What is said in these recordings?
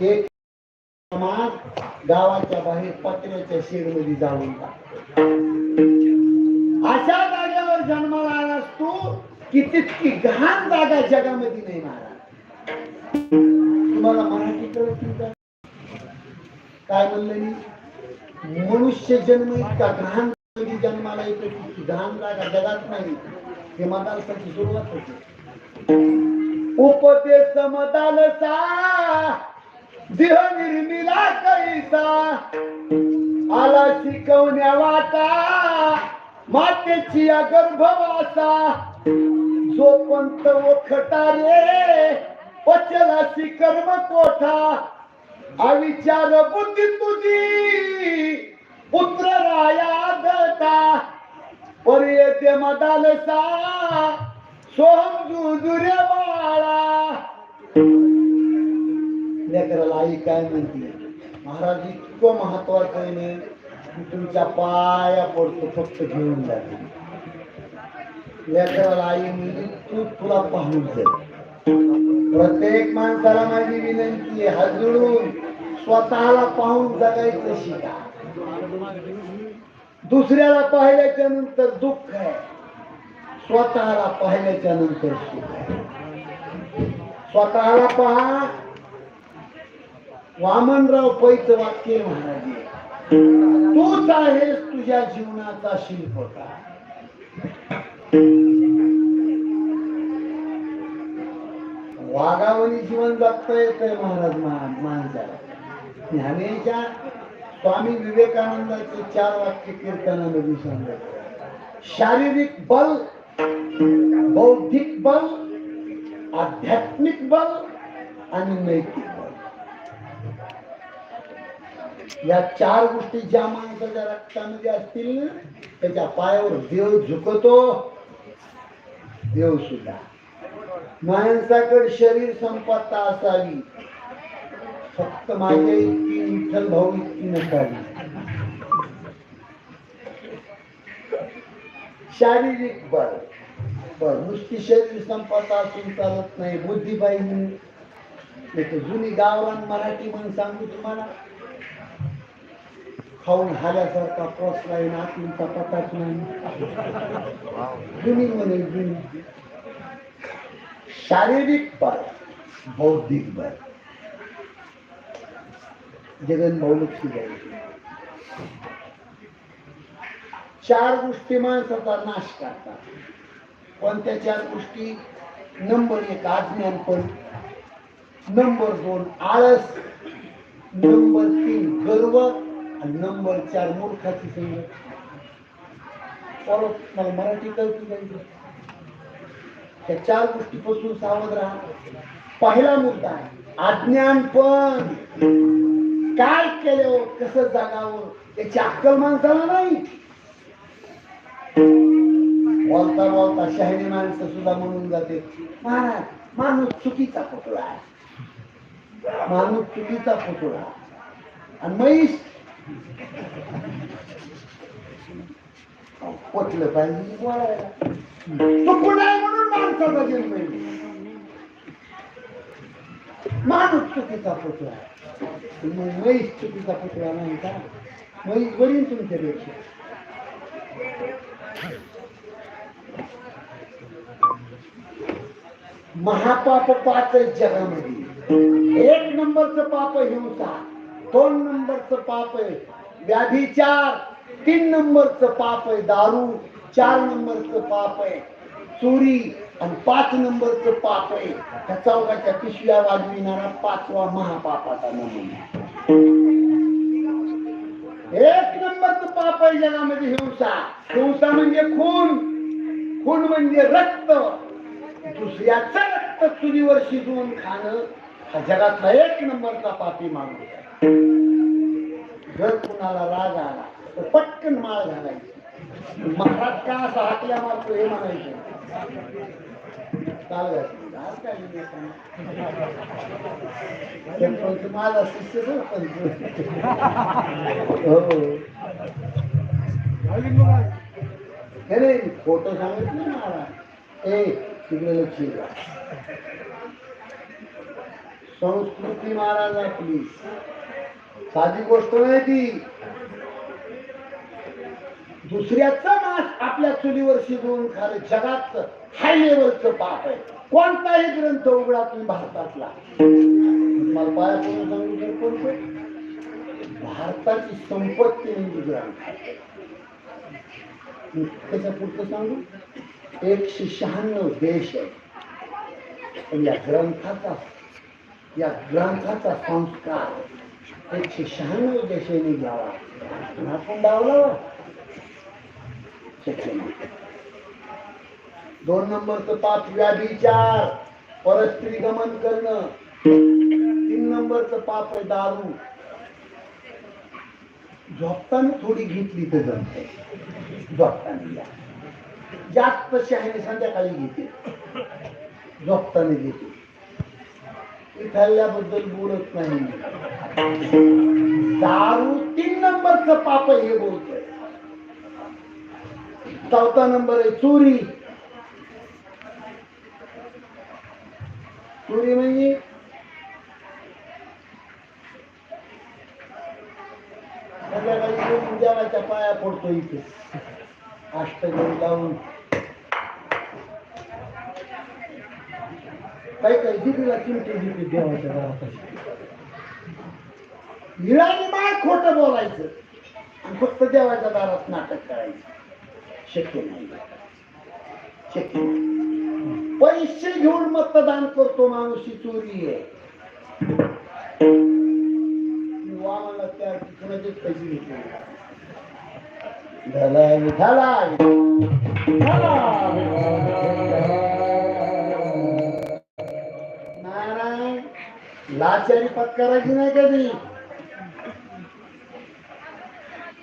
एक समाज गावाच्या बाहेर पत्र्याच्या शेडमध्ये जाऊन टाकतो. अशा जागेवर जन्माला आलास तू की तितकी घाण जागा जगामध्ये नाही महाराज. तुम्हाला मराठी कळत काय म्हणलं मी? मनुष्य जन्म इतका घाण कधी जन्माला येतो तितकी घाण जागा जगात नाही. हे मदालसाची सुरुवात होते. उपदेश मदालसा देह निर्मिला कैसा आला शिकवण्या वाटा मातेची या गर्भवासा. जोपंत ओखटा रे पचलाशी कर्म कोठा अविचार बुद्धी तुझी पुत्र राया दता पर्यते मदालसा सोहम जुजुरे बाळा. लेकराला आई काय म्हणते? महाराज इतकं महत्वाचं आहे ना की तुमच्या पाया पडतो फक्त घेऊन जाते लेकराला आई म्हणजे तू तुला पाहून जाईल प्रत्येक माणसाला माझी विनंती आहे हजळून स्वतःला पाहून जगायचं शिका. दुसऱ्याला पाहिल्याच्या नंतर दुःख आहे. स्वतःला पाहिल्याच्या नंतर सुख आहे. स्वतःला पहा वामनराव पैच वाक्य म्हणाले हे. तूच आहेस तुझ्या जीवनाचा शिल्पकार. वाघावणी जीवन जगता येतंय महाराज माणसाला. ज्ञानेच्या स्वामी विवेकानंदाचे चार वाक्य कीर्तनामध्ये सांगत शारीरिक बल बौद्धिक बल आध्यात्मिक बल आणि नैतिक बल. या चार गोष्टी ज्या माणसाच्या रक्तामध्ये असतील ना त्याच्या पायावर देव झुकतो. देव सुद्धा. माणसाकडे शरीर संपत्ता असावी. फक्त माझ्या इतकी विठ्ठल भाऊ इतकी नसावी. शारीरिक बळ. बळ. नुसती शरीर संपत्ता असून चालत नाही. बुद्धीबाई म्हणून जुनी गावरान मराठी म्हणून सांगू तुम्हाला. खाऊन हाल्यासारखा क्रॉस लाईन ना पताच नाही. जुनी म्हणे जुनी. शारीरिक बळ बौद्धिक बळ. जगन मौलक्षी द्यायची चार गोष्टी माणसाचा नाश करतात. कोणत्या चार गोष्टी? नंबर एक आज्ञानपण नंबर दोन आळस नंबर तीन गर्व आणि नंबर चार मूर्खाची संगत. परत मला मराठी कळती नाही त्या चार गोष्टीपासून सावध राहा. पहिला मुद्दा आहे अज्ञानपण काय केलं कसं जगावं त्याची अक्कल माणसाला नाही. बोलता बोलता शहाणी माणसं सुद्धा म्हणून जाते. महाराज माणूस चुकीचा पुतळा आहे. माणूस चुकीचा पुतळा. आणि म्हैस पटलं पाहिजे बोलायला म्हणून माणसाचा जन्म माणूस चुकीचा पुतळा. आहे. मग म्हैस चुकीचा पुतळा नाही का? म्हैस बरी तुमच्यापेक्षा. महापाप पाच जगामध्ये. एक नंबरचं पाप हिंसा. दोन नंबरचं पाप आहे. व्याधिचार तीन नंबरचं पाप आहे. दारू चार नंबरचं पाप आहे. चोरी आणि पाच नंबरचं पाप आहे. त्या चौकाच्या पिशव्या वाजविणारा पाचवा महापापाचा नमुना. एक नंबरचं पाप आहे जगामध्ये हिंसा. हिंसा म्हणजे खून. खून म्हणजे रक्त. दुसऱ्याचं रक्त चुलीवर शिजवून खाणं हा जगातला एक नंबरचा पापी माणूस जर कुणाला राग आला तर पटकन माळ घालायची. महाराज का असा हाकल्या मारतो हे म्हणायचं. काल आज काय माझा शिष्य सरपंच. हो, हो. हे. फोटो सांगितले मला ए तिकडे लक्ष द्या. संस्कृती महाराज आपली. साधी गोष्ट नाही ती. दुसऱ्याचा मास आपल्या चुलीवर शिजवून खाणं जगात हाय लेवलचं पाप आहे. कोणताही ग्रंथ उघडा तुम्ही भारतातला. पाया कोणतं भारताची संपत्ती म्हणजे ग्रंथ आहे. त्याच्या पुढचं सांगू. एकशे शहाण्णव देश आहे या ग्रंथाचा या ग्रंथाचा संस्कार एकशे शहाण्णव देशांनी घ्यावा. आणि आपण डावला शक्य नाही दोन नंबरचं पाप व्याभिचार परस्त्री गमन करणं. तीन नंबरचं पाप आहे दारू. झोपताना थोडी घेतली तर जमते. झोपताना जास्त शहाणे संध्याकाळी घेते. झोपताना घेते. खाल्ल्याबद्दल बोलत नाही. दारू तीन नंबरचं पाप हे बोलतोय. चौथा नंबर आहे चोरी. चोरी म्हणजे? संध्याकाळी येऊन देवाच्या पाया पडतो इथे. अष्टगरी लावून काही काही जिबीला चिमटे जिबी देवाच्या दारात निळाने खोट बोलायचं. आणि फक्त देवाच्या दारात नाटक करायचं. शक्य नाही. शक्य नाही. पैसे घेऊन मतदान करतो माणूस ही चोरी आहे. वामाला त्या कुणाचेच पैसे घेतले. झाला. झाला. लाचारी पत्करायची नाही कधी.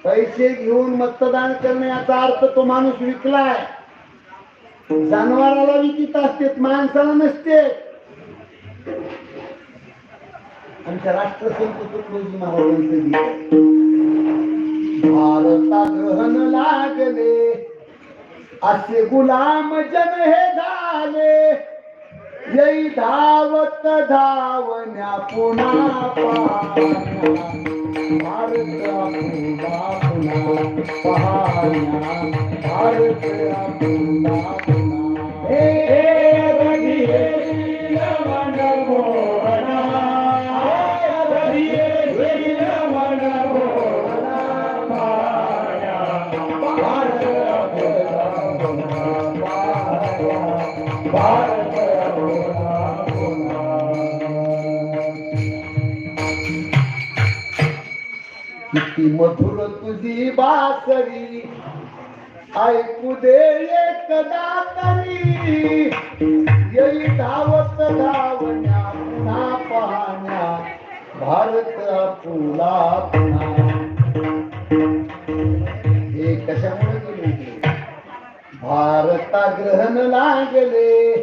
पैसे घेऊन मतदान करणे याचा अर्थ तो माणूस विकलाय. जनावराला विकित असते माणसाला नसते आमच्या राष्ट्रसंत तुकडोजी महाराजांचं भारता ग्रहण लागले असे गुलाम जन हे झाले. येई धावत धावण्या पुन्हा पाहण्या. भारत पुन्हा पाहण्या. भारत पुन्हा. किती मधुर तुझी बासरी. ऐकू दे एकदा तरी. येई धावत धावण्या पुन्हा पाहण्या. भारत आपुला पुन्हा. हे कशामुळे गेले भारता ग्रहण लागले.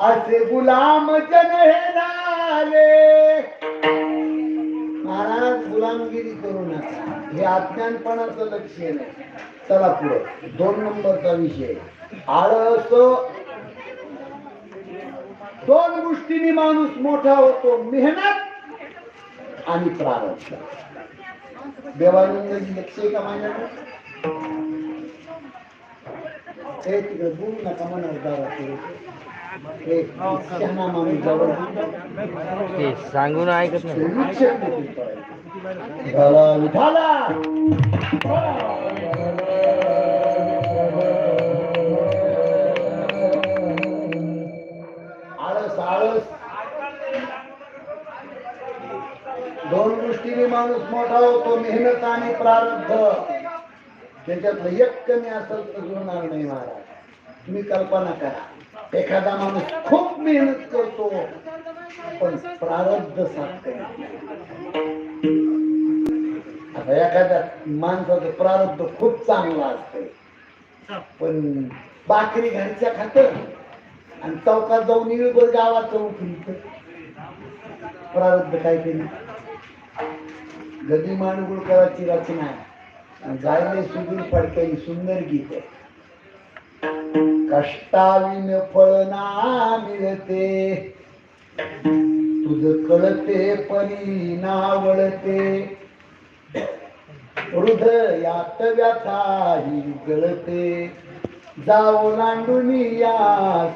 असे गुलाम जन हे झाले. महाराज गुलामगिरी करू नका. हे अज्ञानपणाचं लक्षण आहे. चला पुढे. दोन नंबरचा विषय. आळस दोन गोष्टीने माणूस मोठा होतो मेहनत आणि प्रारब्ध. देवानंद लक्ष आहे का माझ्याकडे? हे तिकडे बोलू नका मनावर दावा ते सांगून ऐकत नाही. झाला विठाला आळस आळस. दोन दृष्टीने माणूस मोठा होतो मेहनत आणि प्रारब्ध. त्याच्यातलं एक कमी असेल तर जुळणार नाही महाराज. तुम्ही कल्पना करा. एखादा माणूस खूप मेहनत करतो पण प्रारब्ध साथ आता एखाद्या माणसाचं प्रारब्ध खूप चांगलं असतं पण बाकरी घरच्या खात आणि चौकात जाऊन निळभर गावाचं उठून प्रारब्ध काय केली गदी माणगुळकराची रचना आहे. आणि गायले सुधीर फडक्याची सुंदर गीत आहे. कष्टाविन फळ ना मिळते. तुझ कळते परी नावळते. हृदयात व्यथा ही गळते. जाऊ लांडून या